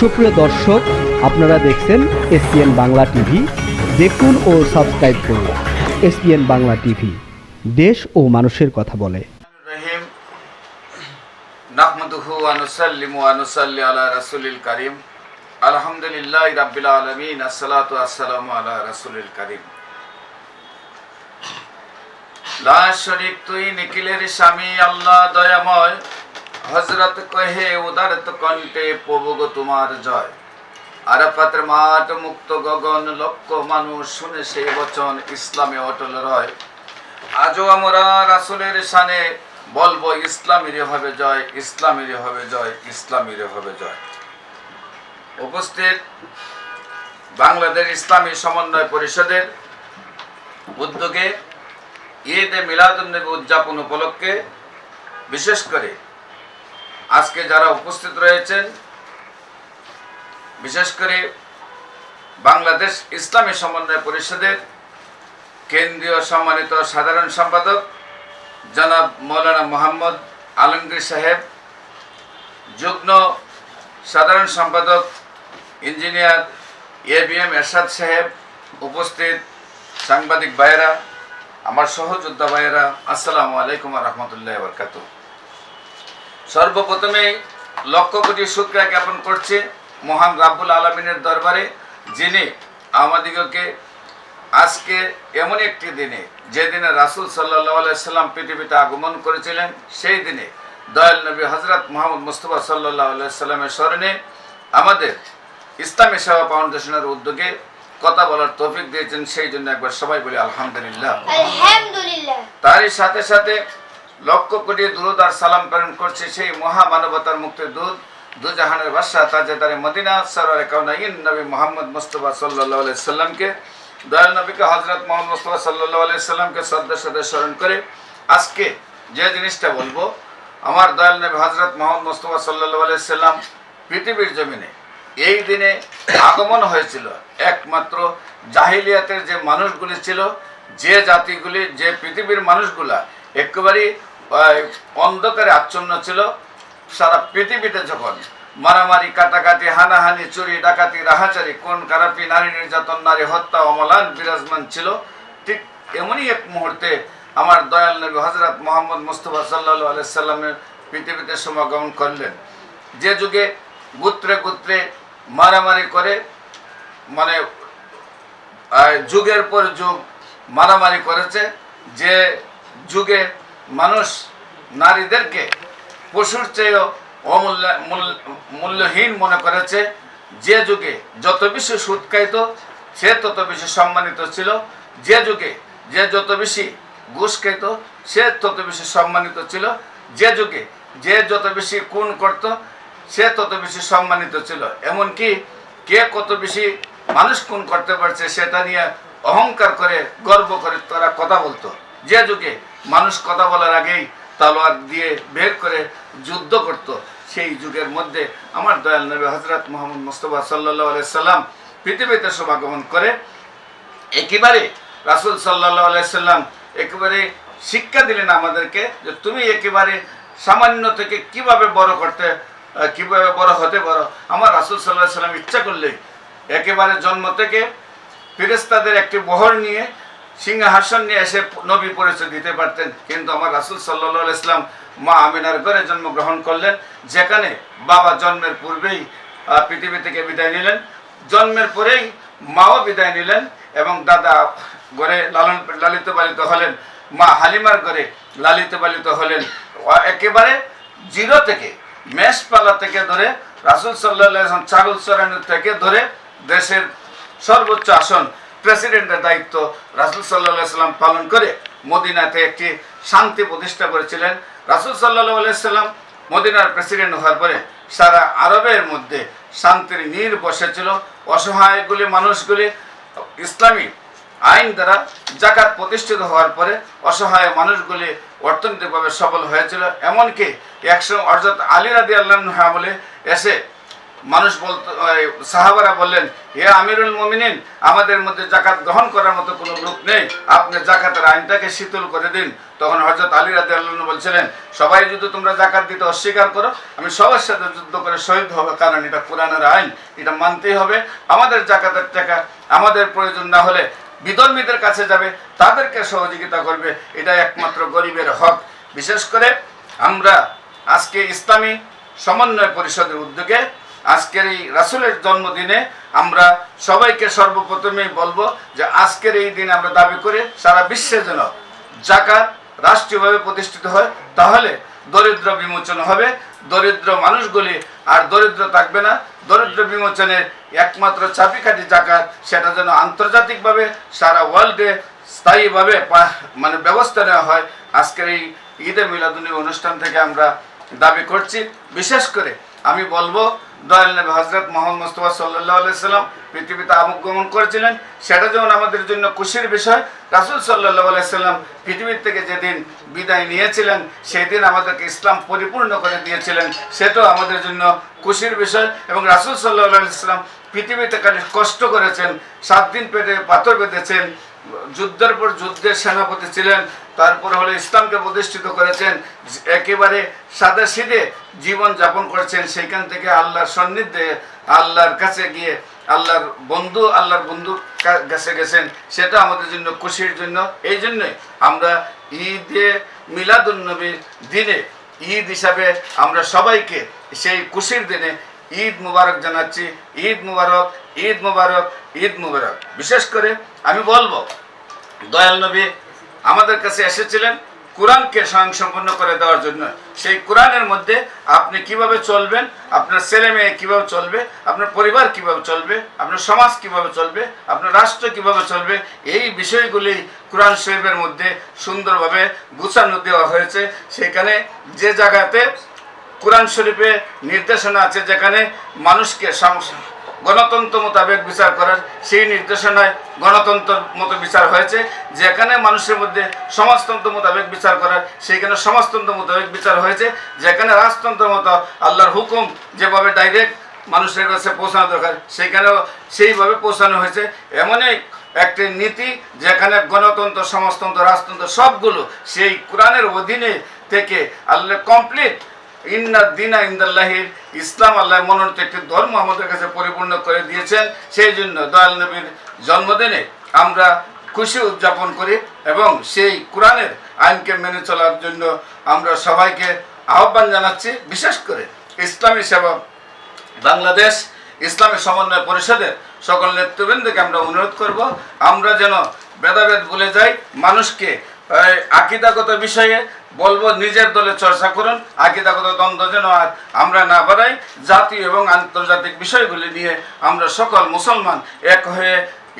সুপ্রিয় দর্শক, আপনারা দেখছেন এসপিএন বাংলা টিভি। দেখুন ও সাবস্ক্রাইব করুন এসপিএন বাংলা টিভি। দেশ ও মানুষের কথা বলে। নাহমাদুহু ওয়া নুসাল্লিমু আলা রাসূলিল কারীম। আলহামদুলিল্লাহ রাব্বিল আলামিন, আসসালাতু আসসালামু আলা রাসূলিল কারীম। লা শরীক তুই নিখিলের স্বামী, আল্লাহ দয়াময় হযরত কহে, উদারত কণ্ঠে, প্রভু গো তোমার জয়। আরাফাতের মাঠ মুক্ত গগন, লক্ষ মানুষ শুনে সে বচন ইসলামে অটল রয়। আজও আমরা রাসুলের সানে বলব, ইসলামেরই হবে জয়, ইসলামেরই হবে জয়, ইসলামেরই হবে জয়। উপস্থিত বাংলাদেশ ইসলামী সমন্বয় পরিষদের উদ্যোগে ঈদ এ উদযাপন উপলক্ষে বিশেষ করে আজকে যারা উপস্থিত রয়েছেন, বিশেষ করে বাংলাদেশ ইসলামী সমন্বয় পরিষদের কেন্দ্রীয় সম্মানিত সাধারণ সম্পাদক জনাব মৌলানা মোহাম্মদ আলমগীর সাহেব, যুগ্ম সাধারণ সম্পাদক engineer A B M Ershad সাহেব উপস্থিত, সাংবাদিক ভাইয়েরা, আমার সহযোদ্ধা ভাইয়েরা, আসসালামু আলাইকুম রহমতুল্লাহ বরকাত সর্বপ্রথমে লক্ষ কোটি শুক্রিয়া জ্ঞাপন করছে মহান রাব্বুল আলমিনের দরবারে যিনি আমাদিগকে আজকে এমন একটি দিনে যে দিনে রাসুল সাল্লাহ সাল্লাম পৃথিবীতে আগমন করেছিলেন সেই দিনে দয়াল নবী হজরত মোহাম্মদ মুস্তফা সাল্লাহ সাল্লামের স্মরণে আমাদের ইসলামী সেবা ফাউন্ডেশনের উদ্যোগে কথা বলার তৌফিক দিয়েছেন সেই জন্য একবার সবাই বলি আলহামদুলিল্লাহ। আলহামদুলিল্লাহ। তারই সাথে সাথে লক্ষ কোটি দুরুদ আর সালাম প্রেরণ করছে সেই মহামানবতার মুক্তির দুধ দুজাহানের বাদশাহ তাজেদারে মদিনা সরওয়ারে কাউনাইন নবী মোহাম্মদ মুস্তফা সাল্লাহ আলাইহি সাল্লামকে, দয়াল নবীকে হজরত মোহাম্মদ মুস্তফা সাল্লাহ আলাইহি সাল্লামকে শ্রদ্ধার সাথে স্মরণ করে আজকে যে জিনিসটা বলব, আমার দয়াল নবী হজরত মোহাম্মদ মুস্তফা সাল্লাহ আলাইহি সাল্লাম পৃথিবীর জমিনে এই দিনে আগমন হয়েছিল। একমাত্র জাহিলিয়াতের যে মানুষগুলি ছিল, যে জাতিগুলি, যে পৃথিবীর মানুষগুলা একেবারেই অন্ধকারে আচ্ছন্ন ছিল। সারা পৃথিবীতে যখন মারামারি, কাটাকাটি, হানাহানি, চুরি, ডাকাতি রাহাচারি কোন কারাপি নারী নির্যাতন, নারী হত্যা, অমলান বিরাজমান ছিল, ঠিক এমনই এক মুহূর্তে আমার দয়াল নবী হজরত মোহাম্মদ মুস্তফা সাল্লাহ আলাইসাল্লামের পৃথিবীতে সমাগমন করলেন। যে যুগে গুত্রে গুত্রে মারামারি করে মানে যুগের পর যুগ মারামারি করেছে, যে যুগে মানুষ নারীদেরকে পশুর চেয়েও অমূল্য মূল্য- মূল্যহীন মনে করেছে। যে যুগে যত বেশি সুদ খাইত, সে তত বেশি সম্মানিত ছিল। যে যুগে যে যত বেশি ঘুষ খাইত, সে তত বেশি সম্মানিত ছিল। যে যুগে যে যত বেশি খুন করত, সে তত বেশি সম্মানিত ছিল। এমনকি কে কত বেশি মানুষ খুন করতে পারছে, সেটা নিয়ে অহংকার করে, গর্ব করে তারা কথা বলতো। যে যুগে মানুষ কথা বলার আগেই তলোয়ার দিয়ে বের করে যুদ্ধ করত। সেই যুগের মধ্যে আমার দয়াল নবী হজরত মোহাম্মদ মুস্তফা সাল্লাহ সাল্লাম পৃথিবীতে সমাগমন করে। একেবারে রাসুল সাল্লাহ সাল্লাম একেবারে শিক্ষা দিলেন আমাদেরকে যে তুমি একেবারে সামান্য থেকে কীভাবে বড় করতে কীভাবে বড় হতে পারো। আমার রাসুল সাল্লাহ সাল্লাম ইচ্ছা করলেই একেবারে জন্ম থেকে ফিরেস্তাদের একটি বহর নিয়ে সিংহাসন নিয়ে এসে নবী পরিচয় দিতে পারতেন। কিন্তু আমার রাসুল সাল্লাহ ইসলাম মা আমিনার ঘরে জন্মগ্রহণ করলেন, যেখানে বাবা জন্মের পূর্বেই পৃথিবী থেকে বিদায় নিলেন। জন্মের পরেই মাও বিদায় নিলেন এবং দাদা ঘরে লালন লালিত পালিত হলেন, মা হালিমার ঘরে লালিত পালিত হলেন। একেবারে জিরো থেকে, মেষপালা থেকে ধরে, রাসুল সাল্লাহ ছাগল চরানোর থেকে ধরে দেশের সর্বোচ্চ আসন প্রেসিডেন্টের দায়িত্ব রাসুল সাল্লাহ পালন করে মদিনাতে একটি শান্তি প্রতিষ্ঠা করেছিলেন। রাসুল সাল্লাহ সাল্লাম মদিনার প্রেসিডেন্ট হওয়ার পরে সারা আরবের মধ্যে শান্তির নীর বসেছিল। অসহায়গুলি, মানুষগুলি ইসলামী আইন দ্বারা জাকাত প্রতিষ্ঠিত হওয়ার পরে অসহায় মানুষগুলি অর্থনৈতিকভাবে সফল হয়েছিল। এমনকি একশো অর্থাৎ আলী রাদি আল্লাহ বলে এসে মানুষ বলতো সাহাবারা বললেন, হে আমিরুল মুমিনিন, আমাদের মধ্যে জাকাত গ্রহণ করার মতো কোনো লোক নেই। আপনি জাকাতের আইনটাকে শীতল করে দিন। তখন হজরত আলী রাজি আল্লাহ বলছিলেন, সবাই যদি তোমরা জাকাত দিতে অস্বীকার করো, আমি সবার সাথে যুদ্ধ করে শহীদ হবে। কারণ এটা কোরআনের আইন, এটা মানতেই হবে। আমাদের জাকাতের টাকা আমাদের প্রয়োজন না হলে বিধর্মীদের কাছে যাবে, তাদেরকে সহযোগিতা করবে। এটা একমাত্র গরিবের হক। বিশেষ করে আমরা আজকে ইসলামী সমন্বয় পরিষদের উদ্যোগে আজকের এই রাসুলের জন্মদিনে আমরা সবাইকে সর্বপ্রথমেই বলব যে আজকের এই দিনে আমরা দাবি করে সারা বিশ্বে যেন জাকাত রাষ্ট্রীয়ভাবে প্রতিষ্ঠিত হয়, তাহলে দরিদ্র বিমোচন হবে। দরিদ্র মানুষগুলি আর দরিদ্র থাকবে না। দরিদ্র বিমোচনের একমাত্র চাবিকাঠি জাকাত, সেটা যেন আন্তর্জাতিকভাবে সারা ওয়ার্ল্ডে স্থায়ীভাবে মানে ব্যবস্থা নেওয়া হয়। আজকের এই ঈদে মিলাদুনি অনুষ্ঠান থেকে আমরা দাবি করছি। বিশেষ করে আমি বলব দয়াল নবী হজরত মোহাম্মদ মুস্তফা সাল্লাহ সাল্লাম পৃথিবীতে আগমন করেছিলেন। সেটা যেমন আমাদের জন্য খুশির বিষয়, রাসুল সাল্লাহ সাল্লাম পৃথিবীর থেকে যেদিন বিদায় নিয়েছিলেন সেই দিন আমাদেরকে ইসলাম পরিপূর্ণ করে দিয়েছিলেন। সেটাও আমাদের জন্য খুশির বিষয় এবং রাসুল সাল্লাহ সাল্লাম পৃথিবীতে খালি কষ্ট করেছেন, সাত দিন পেটে পাথর বেঁধেছেন, যুদ্ধের পর যুদ্ধের সেনাপতি ছিলেন, তারপরে হলো ইসলামকে প্রতিষ্ঠিত করেছেন, একেবারে সাদা সিধে জীবন যাপন করেছেন, সেইখান থেকে আল্লাহর সান্নিধ্যে আল্লাহর কাছে গিয়ে আল্লাহর বন্ধু আল্লাহর বন্ধু কাছে গেছেন। সেটা আমাদের জন্য খুশির জন্য। এই জন্যই আমরা ঈদে মিলাদুলনবীর দিনে ঈদ হিসাবে আমরা সবাইকে সেই খুশির দিনে ঈদ মুবারক জানাচ্ছি। ঈদ মুবারক ঈদ মুবারক ঈদ মুবারক। বিশেষ করে আমি বলব, দয়াল নবী আমাদের কাছে এসেছিলেন। কোরআনকে স্বয়ংসম্পন্ন করে দেওয়ার জন্য। সেই কোরআনের মধ্যে আপনি কীভাবে চলবেন, আপনার ছেলে মেয়ে কীভাবে চলবে, আপনার পরিবার কীভাবে চলবে, আপনার সমাজ কীভাবে চলবে, আপনার রাষ্ট্র কীভাবে চলবে, এই বিষয়গুলি কোরআন শরীফের মধ্যে সুন্দরভাবে গুছানো দেওয়া হয়েছে। সেখানে যে জায়গাতে কোরআন শরীফে নির্দেশনা আছে, যেখানে মানুষকে গণতন্ত্র মোতাবেক বিচার করার সেই নির্দেশনায় গণতন্ত্র মতো বিচার হয়েছে, যেখানে মানুষের মধ্যে সমাজতন্ত্র মোতাবেক বিচার করার, সেইখানে সমাজতন্ত্র মোতাবেক বিচার হয়েছে, যেখানে রাজতন্ত্র মতো আল্লাহর হুকুম যেভাবে ডাইরেক্ট মানুষের কাছে পৌঁছানো দরকার, সেইখানেও সেইভাবে পৌঁছানো হয়েছে। এমনই একটি নীতি যেখানে গণতন্ত্র, সমাজতন্ত্র, রাজতন্ত্র সবগুলো সেই কোরআনের অধীনে থেকে আল্লাহ কমপ্লিট ইন্না দিনা ইন্দাল্লাহির ইসলাম আল্লাহ মনোনীত একটি ধর্ম আমাদের কাছে পরিপূর্ণ করে দিয়েছেন। সেই জন্য দয়াল নবীর জন্মদিনে আমরা খুশি উদযাপন করি এবং সেই কোরআনের আইনকে মেনে চলার জন্য আমরা সবাইকে আহ্বান জানাচ্ছি, বিশেষ করে ইসলামী সেবা বাংলাদেশ, ইসলামী সমন্বয় পরিষদের সকল নেতৃবৃন্দকে আমরা অনুরোধ করব, আমরা যেন ভেদাভেদ ভুলে যাই, মানুষকে আকিদাগত বিষয়ে বলব, নিজের দলে চর্চা করুন। আকিদাগত দ্বন্দ্ব যেন আর আমরা না বাড়াই। জাতীয় এবং আন্তর্জাতিক বিষয়গুলি নিয়ে আমরা সকল মুসলমান এক হয়ে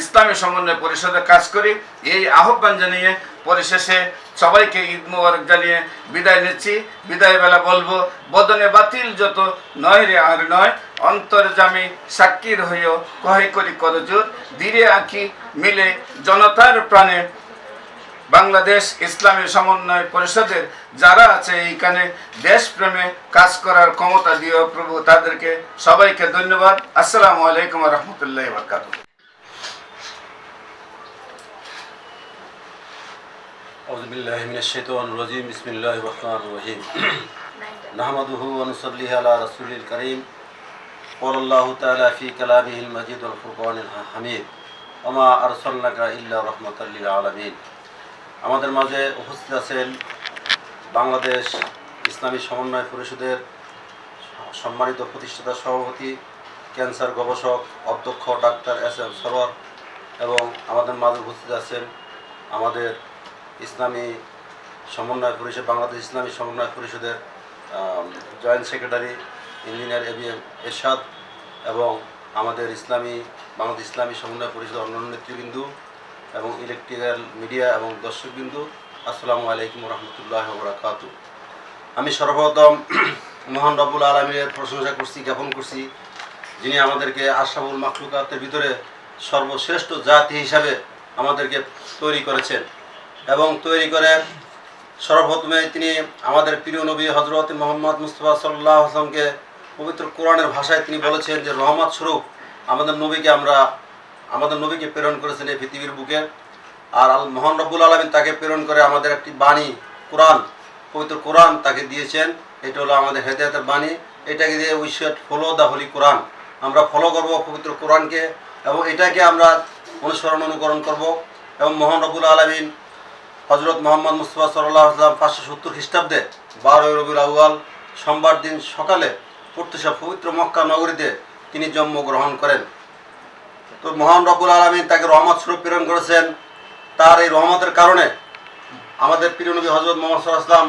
ইসলামী সমন্বয় পরিষদে কাজ করি। এই আহ্বান জানিয়ে পরিশেষে সবাইকে ঈদ মোবারক জানিয়ে বিদায় নিচ্ছি। বিদায় বেলা বলব, বদনে বাতিল যত নয় রে আর নয় অন্তর্জামী সাক্ষীর হইও কহে করি করজোর। ধীরে আঁকি মিলে জনতার প্রাণে বাংলাদেশ ইসলামী সমন্বয় পরিষদের যারা আছে এইখানে দেশপ্রেমে কাজ করার ক্ষমতা দিও প্রভু তাদেরকে সবাইকে ধন্যবাদ আসসালামু আলাইকুম রহমতুল্লাহ বরকাত أعوذ بالله من الشيطان الرجيم بسم الله الرحمن الرحيم نحمده ونصلي على رسول الكريم قال الله تعالى في كلامه المجيد والفرقان الحميد وما أرسلناك إلا رحمة للعالمين আমাদের মাঝে উপস্থিত আছেন বাংলাদেশ ইসলামী সমন্বয় পরিষদের সম্মানিত প্রতিষ্ঠাতা সভাপতি, ক্যান্সার গবেষক, অধ্যক্ষ ডাক্তার এস এম সরোয়ার এবং আমাদের মাঝে উপস্থিত আছেন আমাদের ইসলামী সমন্বয় পরিষদ, বাংলাদেশ ইসলামী সমন্বয় পরিষদের joint secretary engineer A B M Ershad এবং আমাদের ইসলামী, বাংলাদেশ ইসলামী সমন্বয় পরিষদের অন্যান্য নেতৃবৃন্দু এবং ইলেকট্রিক্যাল মিডিয়া এবং দর্শকবিন্দু, আসসালামু আলাইকুম রহমতুল্লাহ বরাকাতু আমি সর্বপ্রথম মহান রব্বুল আলমীর প্রশংসা করছি, জ্ঞাপন করছি, যিনি আমাদেরকে আশরাফুল মাকলুকাতের ভিতরে সর্বশ্রেষ্ঠ জাতি হিসাবে আমাদেরকে তৈরি করেছেন এবং তৈরি করে সর্বপ্রথমে তিনি আমাদের প্রিয় নবী হজরত মোহাম্মদ মুস্তফা সাল্লাহ আসলামকে পবিত্র কোরআনের ভাষায় তিনি বলেছেন যে রহমত স্বরূপ আমাদের নবীকে আমরা আমাদের নবীকে প্রেরণ করেছেন এই পৃথিবীর বুকে। আর আল মোহান রব্বুল আলমিন তাকে প্রেরণ করে আমাদের একটি বাণী, কোরআন, পবিত্র কোরআন তাকে দিয়েছেন। এটা হলো আমাদের হেদায়তের বাণী। এটাকে দিয়ে we should follow the holy Quran আমরা ফলো করব পবিত্র কোরআনকে এবং এটাকে আমরা অনুসরণ অনুকরণ করব। এবং মোহান রব্বুল আলমিন হজরত মোহাম্মদ মুস্তফা সাল্লাহ আসলাম পাঁচশো সত্তর খ্রিস্টাব্দে বারোই রবিউল আউয়াল সোমবার দিন সকালে প্রত্যুষা পবিত্র মক্কা নগরীতে তিনি জন্মগ্রহণ করেন। তো মহান রব্বুল আলমিন তাকে রহমত স্বরূপ প্রেরণ করেছেন। তার এই রহমতের কারণে আমাদের প্রিয় নবী হজরত মোহাম্মদ আসলাম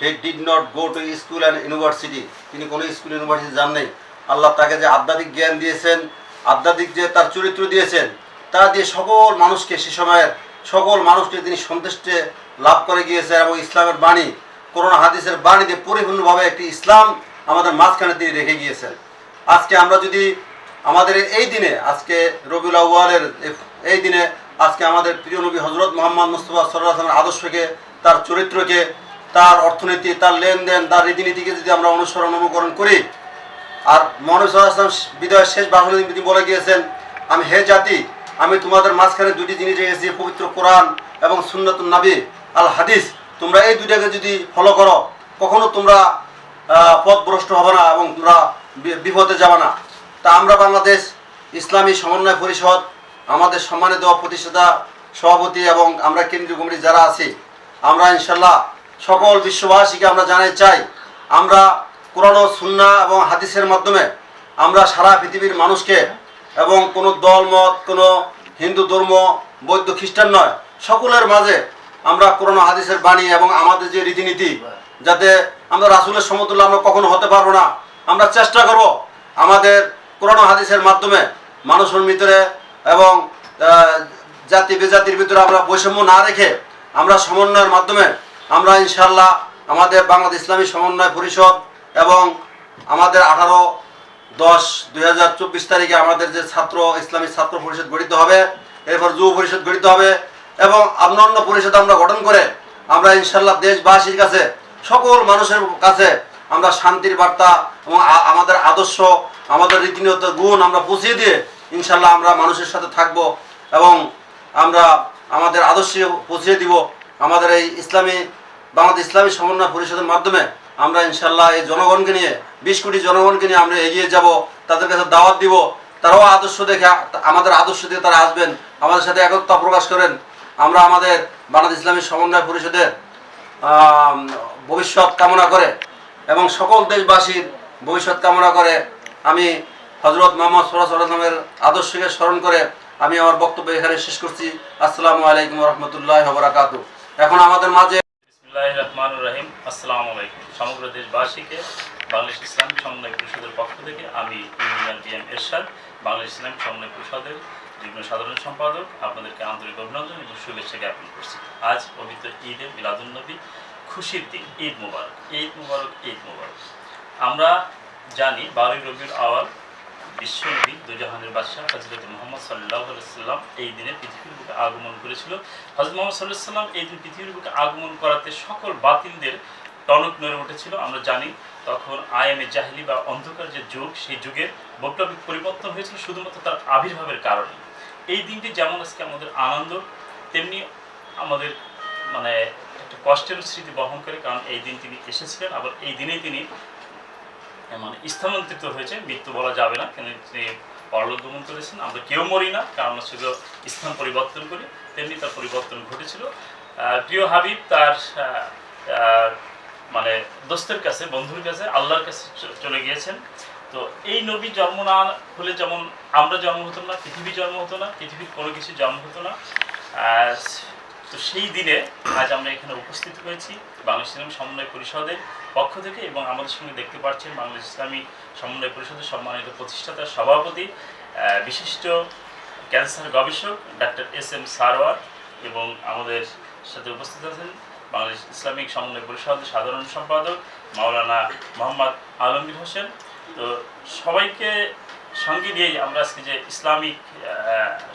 he did not go to school and university তিনি কোনো স্কুল ইউনিভার্সিটি যান নেই। আল্লাহ তাকে যে আধ্যাত্মিক জ্ঞান দিয়েছেন, আধ্যাত্মিক যে তার চরিত্র দিয়েছেন, তা দিয়ে সকল মানুষকে সে সময়ের সকল মানুষকে তিনি সন্তুষ্টে লাভ করে গিয়েছেন এবং ইসলামের বাণী করোনা হাদিসের বাণী দিয়ে পরিপূর্ণভাবে একটি ইসলাম আমাদের মাঝখানে তিনি রেখে গিয়েছেন। আজকে আমরা যদি আমাদের এই দিনে আজকে রবিউল আউ্য়ালের এই দিনে আজকে আমাদের প্রিয় নবী হজরত মোহাম্মদ মুস্তফা সল্লাহামের আদর্শকে, তার চরিত্রকে, তার অর্থনীতি, তার লেনদেন, তার রীতিনীতিকে যদি আমরা অনুসরণ অনুকরণ করি, আর মহানবী সাল্লাম বিদায়ের শেষ ভাষণে তিনি বলে গিয়েছেন, আমি হে জাতি, আমি তোমাদের মাঝখানে দুটি জিনিস রেখেছি, পবিত্র কোরআন এবং সুন্নতুন নাবি, আল হাদিস। তোমরা এই দুইটাকে যদি ফলো করো, কখনো তোমরা পথভ্রষ্ট হবে না এবং তোমরা বিপদে যাবে না। তা আমরা বাংলাদেশ ইসলামী সমন্বয় পরিষদ, আমাদের সম্মানিত প্রতিষ্ঠাতা, সভাপতি এবং আমরা কেন্দ্রীয় কমিটি যারা আছি, আমরা ইনশাল্লাহ সকল বিশ্ববাসীকে আমরা জানাই চাই, আমরা কোরআন সুন্না এবং হাদিসের মাধ্যমে আমরা সারা পৃথিবীর মানুষকে এবং কোনো দল, মত, কোনো হিন্দু, ধর্ম, বৌদ্ধ, খ্রিস্টান নয়, সকলের মাঝে আমরা কোরআন হাদিসের বাণী এবং আমাদের যে রীতিনীতি, যাতে আমরা রাসুলের সমতুল্য আমরা কখনো হতে পারব না, আমরা চেষ্টা করব আমাদের কোরআন হাদিসের মাধ্যমে মানুষের ভিতরে এবং জাতি বেজাতির ভিতরে আমরা বৈষম্য না রেখে আমরা সমন্বয়ের মাধ্যমে আমরা ইনশাল্লাহ আমাদের বাংলাদেশ ইসলামী সমন্বয় পরিষদ এবং আমাদের আঠারো দশ দুই তারিখে আমাদের যে ছাত্র, ইসলামী ছাত্র পরিষদ গঠিত হবে, এরপর যুব পরিষদ গঠিত হবে এবং অন্যান্য পরিষদ আমরা গঠন করে আমরা ইনশাল্লাহ দেশবাসীর কাছে সকল মানুষের কাছে আমরা শান্তির বার্তা এবং আমাদের আদর্শ, আমাদের রীতিনীত গুণ আমরা পৌঁছিয়ে দিয়ে ইনশাল্লাহ আমরা মানুষের সাথে থাকব এবং আমরা আমাদের আদর্শ পৌঁছিয়ে দিব। আমাদের এই ইসলামী, বাংলাদেশ ইসলামী সমন্বয় পরিষদের মাধ্যমে আমরা ইনশাল্লাহ এই জনগণকে নিয়ে, বিশ কোটি জনগণকে নিয়ে আমরা এগিয়ে যাব, তাদের কাছে দাওয়াত দিব। তারাও আদর্শ দেখে আমাদের আদর্শ দিয়ে তারা আসবেন, আমাদের সাথে একতা প্রকাশ করেন। আমরা আমাদের বাংলাদেশ ইসলামী সমন্বয় পরিষদের ভবিষ্যৎ কামনা করে এবং সকল দেশবাসীর ভবিষ্যৎ কামনা করে আমি হজরত মোহাম্মদ সাল্লামের আদর্শকে স্মরণ করে আমি আমার বক্তব্য এখানে শেষ করছি। আসসালামু আলাইকুম রহমতুল্লাহ বরাকাতু। এখন আমাদের মাঝে রহমান রহিম। আসসালামু আলাইকুম। সমগ্র দেশবাসীকে বাংলাদেশ ইসলাম সমন্বয় পরিষদের পক্ষ থেকে আমি engineer B M Ershad, Bangladesh Islamic সমন্বয় পরিষদের যুগ্ম সাধারণ সম্পাদক। আপনাদেরকে আন্তরিক অভিনন্দন এবং শুভেচ্ছা জ্ঞাপন করছি। আজ পবিত্র ঈদে মিলাদুলনবী খুশির দিন ঈদ মুবারক ঈদ মুবারক ঈদ মুবারক। আমরা জানি বারোই রবিউল আওয়াল বিশ্বনবী দুজাহানের বাদশাহ হজরত মোহাম্মদ সাল্লাহ সাল্লাম এই দিনে পৃথিবীর বুকে আগমন করেছিল। হজরত মোহাম্মদ সাল্লাহ সাল্লাম এই দিন পৃথিবীর বুকে আগমন করাতে সকল বাতিলদের টনক নড়ে উঠেছিল। আমরা জানি তখন আয়ামে জাহিলি বা অন্ধকার যে যুগ, সেই যুগের বৈপ্লবিক পরিবর্তন হয়েছিল শুধুমাত্র তার আবির্ভাবের কারণে। এই দিনটি যেমন আজকে আমাদের আনন্দ, তেমনি আমাদের মানে একটা কষ্টের স্মৃতি বহন করে, কারণ এই দিন তিনি এসেছিলেন, আবার এই দিনেই তিনি মানে স্থানান্তরিত হয়েছে, মৃত্যু বলা যাবে না, কেন তিনি পরলোক গমন করেছেন, আমরা কেউ মরি না, কারণ আমরা শুধু স্থান পরিবর্তন করি, তেমনি তার পরিবর্তন ঘটেছিল। প্রিয় হাবিব, তার মানে দোস্তের কাছে, বন্ধুর কাছে, আল্লাহর কাছে চলে গিয়েছেন। তো এই নবী জন্ম না হলে যেমন আমরা জন্ম হতো না, পৃথিবী জন্ম হতো না, পৃথিবীর কোনো কিছু জন্ম হতো না। তো সেই দিনে আজ আমরা এখানে উপস্থিত হয়েছি বাংলাদেশ ইসলামী সমন্বয় পরিষদের পক্ষ থেকে এবং আমাদের সঙ্গে দেখতে পাচ্ছেন বাংলাদেশ ইসলামী সমন্বয় পরিষদের সম্মানিত প্রতিষ্ঠাতা সভাপতি বিশিষ্ট ক্যান্সার গবেষক ডাক্তার এস এম সারওয়ার এবং আমাদের সাথে উপস্থিত আছেন বাংলাদেশ ইসলামিক সমন্বয় পরিষদের সাধারণ সম্পাদক মাওলানা মোহাম্মদ আলমগীর হোসেন। তো সবাইকে সঙ্গে নিয়েই আমরা আজকে যে ইসলামিক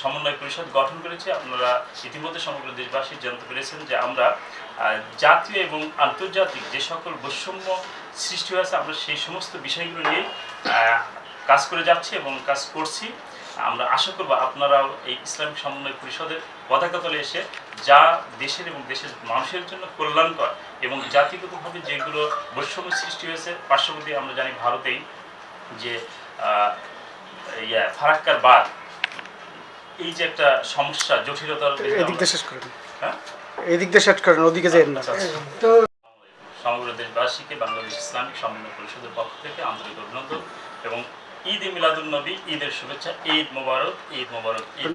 সমন্বয় পরিষদ গঠন করেছি, আপনারা ইতিমধ্যে সমগ্র দেশবাসী জানতে পেরেছেন যে আমরা জাতীয় এবং আন্তর্জাতিক যে সকল বৈষম্য সৃষ্টি হয়েছে, আমরা সেই সমস্ত বিষয়গুলো নিয়ে কাজ করে যাচ্ছি এবং কাজ করছি। আমরা আশা করব আপনারাও এই ইসলামিক সমন্বয় পরিষদের পতাকা তলে এসে যা দেশের এবং দেশের মানুষের জন্য কল্যাণকর এবং জাতিগতভাবে যেগুলো বৈষম্য সৃষ্টি হয়েছে, পার্শ্ববর্তী আমরা জানি ভারতেই যে ইয়া ফারাক্কার বাদ এই যে একটা সমস্যা জটিলতার এদিক দিয়ে শেষ করেন হ্যাঁ? এদিক দিয়ে শেষ করেন ওদিকে যেন না। আচ্ছা, আচ্ছা। সমগ্র দেশবাসীকে বাংলাদেশ ইসলামিক সমন্বয় পরিষদের পক্ষ থেকে আন্তরিক অভিনন্দন এবং ঈদ এ মিলাদুল নবী ঈদের শুভেচ্ছা ঈদ মোবারক ঈদ মোবারক ঈদ